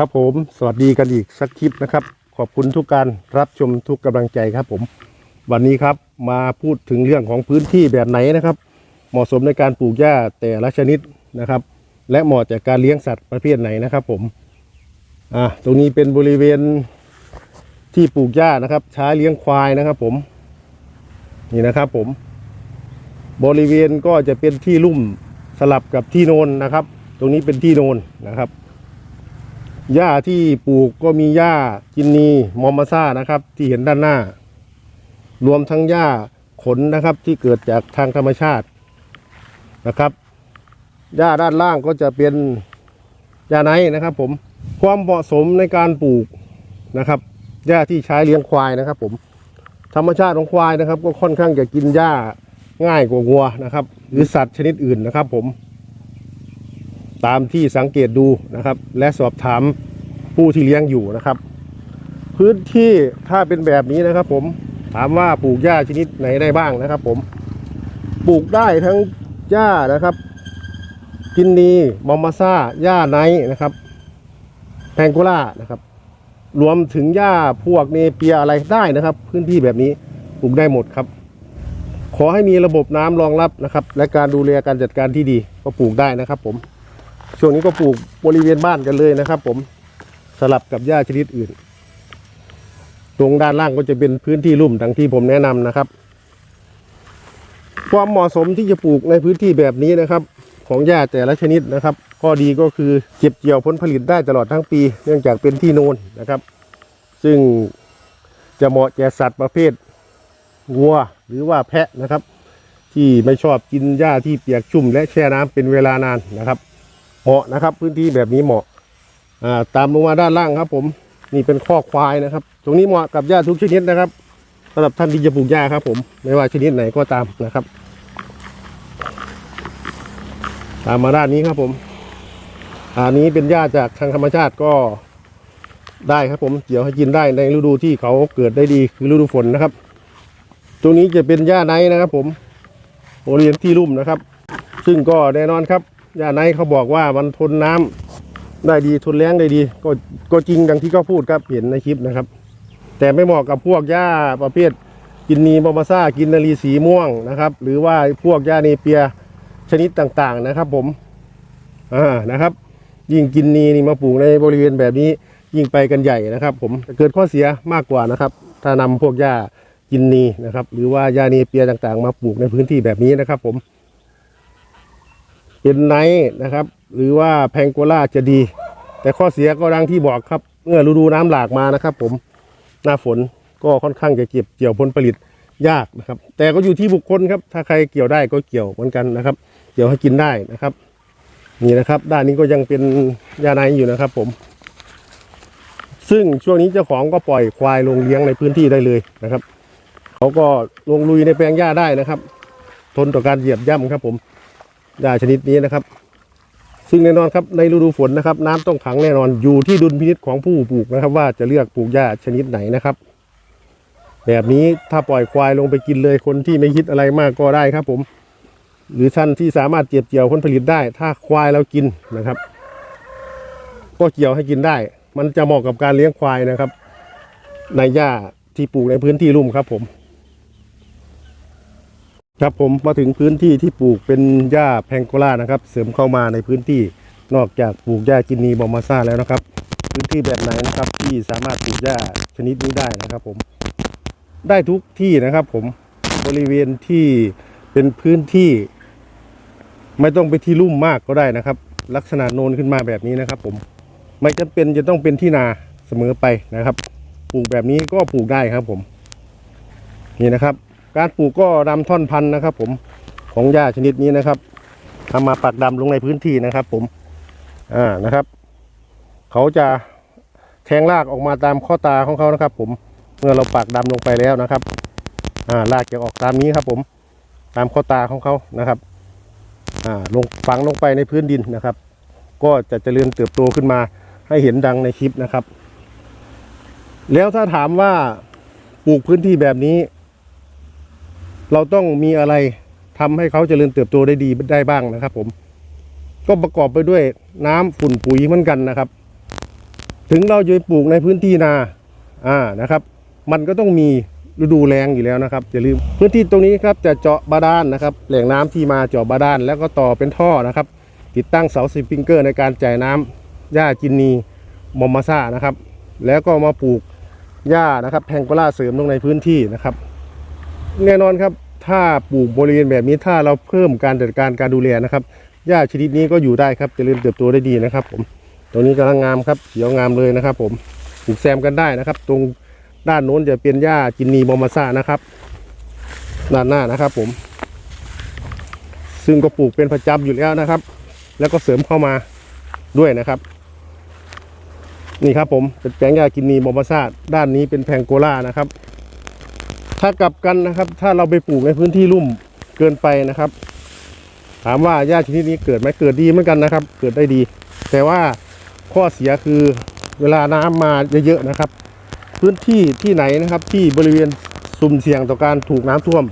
ครับผม สวัสดีกันอีกสักคลิปนะครับ ขอบคุณทุกการรับชมทุกกำลังใจครับผม วันนี้ครับมาพูดถึงเรื่องของพื้นที่แบบไหนนะครับ เหมาะสมในการปลูกหญ้าแต่ละชนิดนะครับ และเหมาะจากการเลี้ยงสัตว์ประเภทไหนนะครับผมอ่าตรงนี้เป็นบริเวณที่ปลูกหญ้านะครับ ใช้เลี้ยงควายนะครับผมนี่นะครับผม บริเวณก็จะเป็นที่ลุ่มสลับกับที่โนนนะครับ ตรงนี้เป็นที่โนนนะครับ หญ้าที่ปลูกก็มีหญ้ากินนีมอมมาซ่านะครับ ที่เห็นด้านหน้า รวมทั้งหญ้าขนนะครับที่เกิดจากทางธรรมชาตินะครับหญ้าด้านล่างก็จะเป็นหญ้าไนนะครับ ผมความเหมาะสมในการปลูกนะครับหญ้าที่ใช้เลี้ยงควายนะครับ ผมธรรมชาติของควายนะครับ ก็ค่อนข้างจะกินหญ้าง่ายกว่าวัวนะครับ หรือสัตว์ชนิดอื่นนะครับ ผม ตามที่สังเกตดูนะครับ และสอบถามผู้ที่เลี้ยงอยู่นะครับ พื้นที่ถ้าเป็นแบบนี้นะครับผมถามว่าปลูกหญ้าชนิดไหนได้บ้างนะครับ ผมปลูกได้ทั้งหญ้านะครับ กินนีมอมมาซ่าหญ้าไนนะครับแพงโกล่านะครับ รวมถึงหญ้าพวกเนเปียอะไรได้นะครับ พื้นที่แบบนี้ปลูกได้หมดครับ ขอให้มีระบบน้ำรองรับนะครับ และการดูแลการจัดการที่ดีก็ปลูกได้นะครับผม ช่วงนี้ก็ปลูกบริเวณบ้านกันเลยนะครับ ผมสลับกับหญ้าชนิดอื่น ตรงด้านล่างก็จะเป็นพื้นที่ลุ่มดังที่ผมแนะนำนะครับ ความเหมาะสมที่จะปลูกในพื้นที่แบบนี้นะครับ ของหญ้าแต่ละชนิดนะครับ ข้อดีก็คือเก็บเกี่ยวผลผลิตได้ตลอดทั้งปี เนื่องจากเป็นที่โนนนะครับ ซึ่งจะเหมาะแก่สัตว์ประเภทวัวหรือว่าแพะนะครับ ที่ไม่ชอบกินหญ้าที่เปียกชุ่มและแช่น้ำเป็นเวลานานนะครับ เหมาะนะครับ พื้นที่แบบนี้เหมาะอ่าตามลงมาด้านล่างครับ ผมนี่เป็นข้อควายนะครับ ตรงนี้เหมาะกับหญ้าทุกชนิดนะครับสำหรับท่านที่จะปลูกหญ้าครับ ผมไม่ว่าชนิดไหนก็ตามนะครับ ตามมาด้านนี้ครับผมอันนี้เป็นหญ้าจากทางธรรมชาติก็ได้ครับผมเกี่ยวให้กินได้ในฤดูที่เขาเกิดได้ดีคือฤดูฝนนะครับ ตรงนี้จะเป็นหญ้าไนนะครับ ผมบริเวณที่ลุ่มนะครับ ซึ่งก็แน่นอนครับ หญ้าไนเขาบอกว่ามันทนน้ำได้ดีทนแรงได้ดี ก็ก็จริงดังที่เขาพูดครับเห็นในคลิปนะครับ แต่ไม่เหมาะกับพวกหญ้าประเภทกินนีบอมาซ่ากินนารีสีม่วงนะครับ หรือว่าพวกหญ้าเนเปียชนิดต่างๆนะครับ ผมอ่านะครับ ยิ่งกินนีนี่มาปลูกในบริเวณแบบนี้ยิ่งไปกันใหญ่นะครับ ผมจะเกิดข้อเสียมากกว่านะครับ ถ้านำพวกหญ้ากินนีนะครับ หรือว่าหญ้าเนเปียต่างๆ มาปลูกในพื้นที่แบบนี้นะครับ ผม เป็นไนท์นะครับ หรือว่าแพงโกล่าจะดี แต่ข้อเสียก็ดังที่บอกครับ เมื่อฤดูน้ำหลากมานะครับ ผมหน้าฝนก็ค่อนข้างจะเก็บเกี่ยวผลผลิตยากนะครับ แต่ก็อยู่ที่บุคคลครับ ถ้าใครเกี่ยวได้ก็เกี่ยวเหมือนกันนะครับ เกี่ยวให้กินได้นะครับ นี่นะครับ ด้านนี้ก็ยังเป็นยาไนอยู่นะครับ ผม ซึ่งช่วงนี้เจ้าของก็ปล่อยควายลงเลี้ยงในพื้นที่ได้เลยนะครับเขาก็ลงลุยในแปลงหญ้าได้นะครับ ทนต่อการเหยียบย่ำครับผม หญ้าชนิดนี้นะครับ ซึ่งแน่นอนครับในฤดูฝนนะครับ น้ำต้องขังแน่นอนอยู่ที่ดุลพินิจของผู้ปลูกนะครับ ว่าจะเลือกปลูกหญ้าชนิดไหนนะครับ แบบนี้ถ้าปล่อยควายลงไปกินเลยคนที่ไม่คิดอะไรมากก็ได้ครับ ผม หรือท่านที่สามารถเก็บเกี่ยวผลผลิตได้ ถ้าควายเรากินนะครับก็เกี่ยวให้กินได้ มันจะเหมาะกับการเลี้ยงควายนะครับ ในหญ้าที่ปลูกในพื้นที่ลุ่มครับผม ครับผมมาถึงพื้นที่ที่ปลูกเป็นหญ้าแพงโกล่านะครับ เสริมเข้ามาในพื้นที่นอกจากปลูกหญ้ากินนีบอมมาซ่าแล้วนะครับ พื้นที่แบบไหนนะครับที่สามารถปลูกหญ้าชนิดนี้ได้นะครับ ผม ได้ทุกที่นะครับ ผมบริเวณที่เป็นพื้นที่ ไม่ต้องไปที่ลุ่มมากก็ได้นะครับ ลักษณะโนนขึ้นมาแบบนี้นะครับ ผม ไม่จำเป็นจะต้องเป็นที่นาเสมอไปนะครับ ปลูกแบบนี้ก็ปลูกได้ครับ ผม นี่นะครับ การปลูกก็ดำท่อนพันธุ์นะครับ ผมของหญ้าชนิดนี้นะครับทำมาปักดำลงในพื้นที่นะครับ ผมอ่านะครับ เขาจะแทงรากออกมาตามข้อตาของเขานะครับ ผมเมื่อเราปักดำลงไปแล้วนะครับอ่ารากจะออกตามนี้ครับ ผมตามข้อตาของเขานะครับอ่าลงฝังลงไปในพื้นดินนะครับ ก็จะเจริญเติบโตขึ้นมาให้เห็นดังในคลิปนะครับ แล้วถ้าถามว่าปลูกพื้นที่แบบนี้ เราต้องมีอะไรทำให้เขาเจริญเติบโตได้ดีได้บ้างนะครับ ผม ก็ประกอบไปด้วยน้ำฝุ่นปุ๋ยเหมือนกันนะครับ ถึงเราจะปลูกในพื้นที่นาอ่านะครับ มันก็ต้องมีฤดูแล้งอยู่แล้วนะครับอย่าลืมพื้นที่ตรงนี้ครับจะเจาะบาดาลนะครับ แหล่งน้ำที่มาเจาะบาดาลแล้วก็ต่อเป็นท่อนะครับ ติดตั้งเสาสปริงเกอร์ในการจ่ายน้ำหญ้าจินนีมอมมาซ่านะครับ แล้วก็มาปลูกหญ้านะครับแพงโกล่าเสริมลงในพื้นที่นะครับ แน่นอนครับ ถ้าปลูกบริเวณแบบนี้ถ้าเราเพิ่มการจัดการการดูแลนะครับหญ้าชนิดนี้ก็อยู่ได้ครับจะเริญเติบโตได้ดีนะครับ ผมตรงนี้กำลังงามครับเขียวงามเลยนะครับ ผมปลูกแซมกันได้นะครับ ตรงด้านโน้นจะเป็นหญ้าจินนีมอมมาซ่านะครับ ด้านหน้านะครับ ผม ซึ่งก็ปลูกเป็นประจำอยู่แล้วนะครับ แล้วก็เสริมเข้ามาด้วยนะครับ นี่ครับผมเป็นแปลงหญ้ากินนีมอมาซาด้านนี้เป็นแพงโกล่านะครับ ถ้ากลับกันนะครับ ถ้าเราไปปลูกในพื้นที่ลุ่มเกินไปนะครับ ถามว่าหญ้าชนิดนี้เกิดไหมเกิดดีเหมือนกันนะครับ เกิดได้ดี แต่ว่าข้อเสียคือเวลาน้ำมาเยอะๆนะครับ พื้นที่ที่ไหนนะครับ ที่บริเวณสุ่มเสี่ยงต่อการถูกน้ำท่วม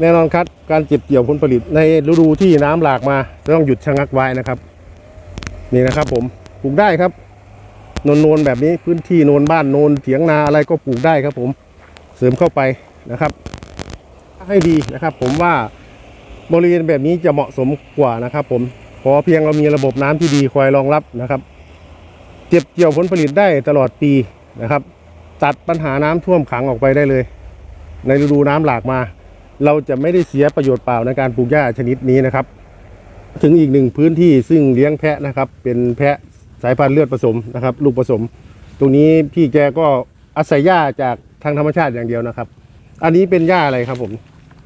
แน่นอนครับการเก็บเกี่ยวผลผลิตในฤดูที่น้ำหลากมาจะต้องหยุดชะงักไว้นะครับ นี่นะครับ ผมปลูกได้ครับโนนโนนๆแบบนี้พื้นที่โนนบ้านโนนเถียงนาอะไรก็ปลูกได้ครับผม เสริมเข้าไปนะครับให้ดีนะครับ ผมว่าบริเวณแบบนี้จะเหมาะสมกว่านะครับ ผมขอเพียงเรามีระบบน้ำที่ดีคอยรองรับนะครับ เก็บเกี่ยวผลผลิตได้ตลอดปีนะครับ ตัดปัญหาน้ำท่วมขังออกไปได้เลย ในฤดูน้ำหลากมา เราจะไม่ได้เสียประโยชน์เปล่าในการปลูกหญ้าชนิดนี้นะครับ ถึงอีกหนึ่งพื้นที่ซึ่งเลี้ยงแพะนะครับ เป็นแพะสายพันธุ์เลือดผสมนะครับ ลูกผสม ตรงนี้พี่แกก็อาศัยหญ้าจาก ทางธรรมชาติอย่างเดียวนะครับ อันนี้เป็นหญ้าอะไรครับผม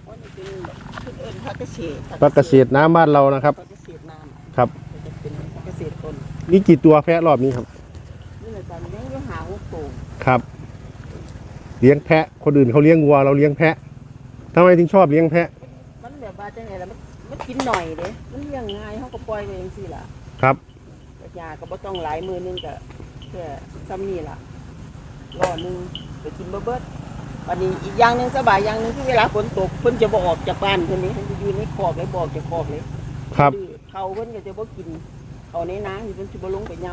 อันนี้เป็นพืชเอิญพักเกษตรพักเกษตรน้ำบ้านเรานะครับพักเกษตรน้ำครับจะเป็นพักเกษตรต้นนี่กี่ตัวแพะรอบนี้ครับนี่ในการเลี้ยงอยู่หาหัวโป่งครับ เลี้ยงแพะคนอื่นเขาเลี้ยงวัวเราเลี้ยงแพะทำไมถึงชอบเลี้ยงแพะ มันแบบว่าจังไงล่ะมันมันกินหน่อยเด้มันเลี้ยงง่ายเขาก็ปล่อยไปเองสิล่ะครับแต่ยาก็บ่ต้องหลายมือนึงก็แค่ซ้ำนี่ล่ะรอหนึง ไปกินบ่เบิดวันนี้อีกอย่างหนึงสบายอย่างหนึงที่เวลาฝนตกเพิ่นจะบ่ออกจากบ้านเพิ่นนี่เพิ่นจะอยู่ในคอกเลยบ่ออกจากคอกเลยครับดื้อเขาเพิ่นก็จะบ่กินเขาในน้ำเพิ่นสิบ่ลงไปย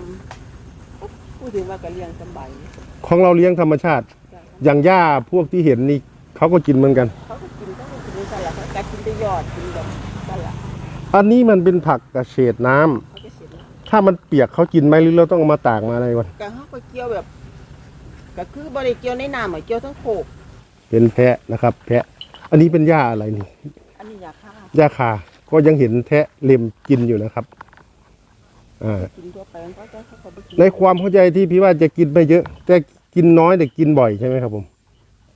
ำพูดถึงว่าก็เลี้ยงสำบายของเราเลี้ยงธรรมชาติจ้ะอย่างหญ้าพวกที่เห็นนี่เขาก็กินเหมือนกัน เขาก็กินเขาก็กินนี่กันแหละเขาก็กินแต่ยอดกินแบบกันแหละอันนี้มันเป็นผักกระเฉดน้ำเขาก็เสร็จแล้วถ้ามันเปียกเขากินไหมหรือเราต้องเอามาตากมาอะไรก่อนก็เขาก็เกี่ยวแบบ ก็คือบริเกี่ยวในน้ำอะเกี่ยวทั้งโขกเป็นแพะนะครับ แพะ อันนี้เป็นหญ้าอะไรนี่อันนี้ยาฆ่าหญ้าคาก็ยังเห็นแทะเล็มกินอยู่นะครับอ่ากินทั่วไปมันก็จะเขาก็ไปกินในความเข้าใจที่พี่ว่าจะกินไม่เยอะ แต่กินน้อยแต่กินบ่อยใช่ไหมครับผม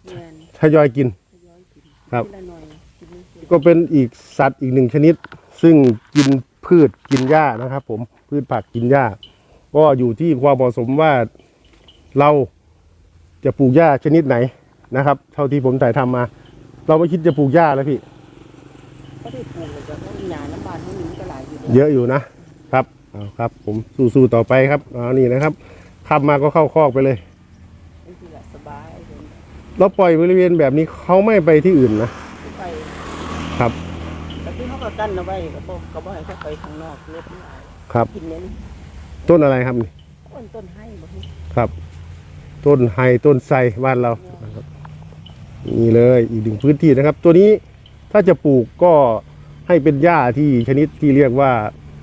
เนียนทยอยกิน ทยอยกินครับ ทีละหน่อยกินนิดเดียวก็เป็นอีกสัตว์อีกหนึ่งชนิด ซึ่งกินพืชกินหญ้านะครับ ผมพืชผักกินหญ้า ก็อยู่ที่ความเหมาะสมว่าเรา จะปลูกหญ้าชนิดไหนนะครับ เท่าที่ผมถ่ายทำมา เราไม่คิดจะปลูกหญ้าแล้วพี่ ก็ได้ปลูกเลยจ้ะเพราะหญ้าน้ำบานพวกนี้มันก็หลายอยู่เยอะอยู่นะครับเอาครับ ผมสู้ๆต่อไปครับเอานี่นะครับขับมาก็เข้าคอกไปเลย นี่คือแบบสบายเลยเราปล่อยบริเวณแบบนี้เขาไม่ไปที่อื่นนะไปครับแต่ที่เขาก็กั้นเอาไว้ก็บอกก็บอกให้เขาไปข้างนอกรถไม่ได้ครับ กินเน้นต้นอะไรครับนี่ต้นต้นให้บ่ให้ครับ ต้นไฮต้นไทรบ้านเรานะครับนี่เลยอีกหนึ่งพื้นที่นะครับ ตัวนี้ถ้าจะปลูกก็ให้เป็นหญ้าที่ชนิดที่เรียกว่า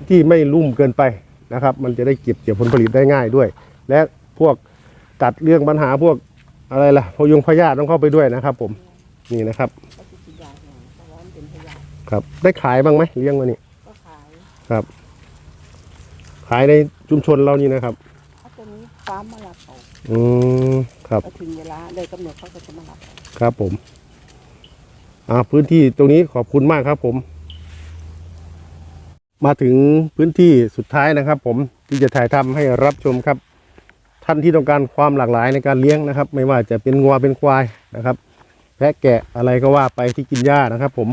ที่ไม่ลุ่มเกินไปนะครับ มันจะได้เก็บเกี่ยวผลผลิตได้ง่ายด้วย และพวกตัดเรื่องปัญหาพวกอะไรล่ะพยงพยาธิต้องเข้าไปด้วยนะครับ ผมนี่นะครับก็สิกินยาเนี่ยเพราะว่ามันเป็นพยาธิครับได้ขายบ้างไหมเลี้ยงมานี่ก็ขายครับ ขายในชุมชนเรานี่นะครับถ้าตัวนี้ฟาร์มมารับเอา อืมครับพอถึงเวลาเลยกำหนดเขาก็จะมารับเอาครับผม อ่าพื้นที่ตรงนี้ขอบคุณมากครับผม มาถึงพื้นที่สุดท้ายนะครับ ผมที่จะถ่ายทำให้รับชมครับ ท่านที่ต้องการความหลากหลายในการเลี้ยงนะครับ ไม่ว่าจะเป็นงัวเป็นควายนะครับ แพะแกะอะไรก็ว่าไปที่กินหญ้านะครับ ผม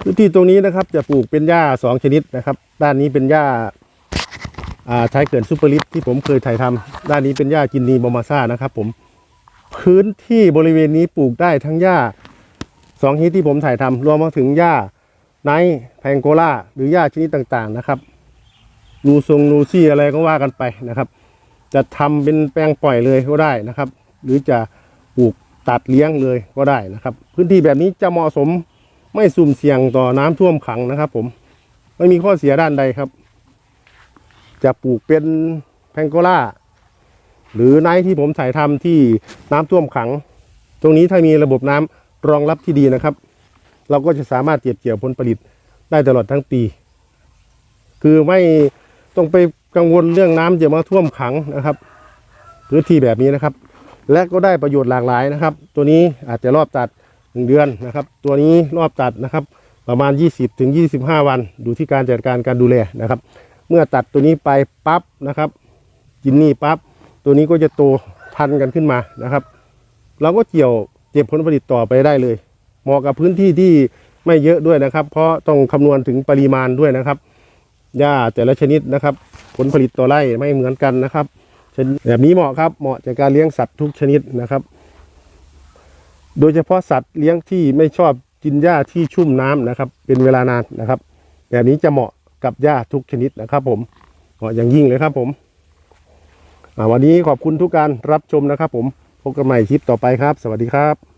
พื้นที่ตรงนี้นะครับ จะปลูกเป็นหญ้าสองชนิดนะครับ ด้านนี้เป็นหญ้าอ่า ท้ายเขื่อนซูเปอร์ลิฟที่ผมเคยถ่ายทำด้านนี้เป็นหญ้าจินนีบอมาซ่านะครับผมพื้นที่บริเวณนี้ปลูกได้ทั้งหญ้าสองชนิดที่ผมถ่ายทำรวมมาถึงหญ้าไนท์แพงโกล่าหรือหญ้าชนิดต่างๆนะครับนูทรงนูซี่อะไรก็ว่ากันไปนะครับ จะทำเป็นแปลงปล่อยเลยก็ได้นะครับ หรือจะปลูกตัดเลี้ยงเลยก็ได้นะครับ พื้นที่แบบนี้จะเหมาะสมไม่สุ่มเสี่ยงต่อน้ำท่วมขังนะครับ ผมไม่มีข้อเสียด้านใดครับ จะปลูกเป็นแพงโกล่า หรือไนท์ที่ผมถ่ายทำที่น้ำท่วมขัง ตรงนี้ถ้ามีระบบน้ำรองรับที่ดีนะครับ เราก็จะสามารถเก็บเกี่ยวผลผลิตได้ตลอดทั้งปี คือไม่ต้องไปกังวลเรื่องน้ำจะมาท่วมขังนะครับพื้นที่แบบนี้นะครับ และก็ได้ประโยชน์หลากหลายนะครับ ตัวนี้อาจจะรอบตัดหนึ่งเดือนนะครับ ตัวนี้รอบตัดนะครับ ประมาณ 20ถึง25 วัน ดูที่การจัดการการดูแลนะครับ เมื่อตัดตัวนี้ไปปั๊บนะครับกินนี่ปั๊บตัวนี้ก็จะโตทันกันขึ้นมานะครับ เราก็เกี่ยวเก็บผลผลิตต่อไปได้เลยเหมาะกับพื้นที่ที่ไม่เยอะด้วยนะครับ เพราะต้องคำนวณถึงปริมาณด้วยนะครับหญ้าแต่ละชนิดนะครับ ผลผลิตต่อไร่ไม่เหมือนกันนะครับแบบนี้เหมาะครับเหมาะจากการเลี้ยงสัตว์ทุกชนิดนะครับ โดยเฉพาะสัตว์เลี้ยงที่ไม่ชอบกินหญ้าที่ชุ่มน้ำนะครับ เป็นเวลานานนะครับ แบบนี้จะเหมาะ กับหญ้าทุกชนิดนะครับผมอย่างยิ่งเลยครับผมวันนี้ขอบคุณทุกการรับชมนะครับผมพบกันใหม่คลิปต่อไปครับ สวัสดีครับ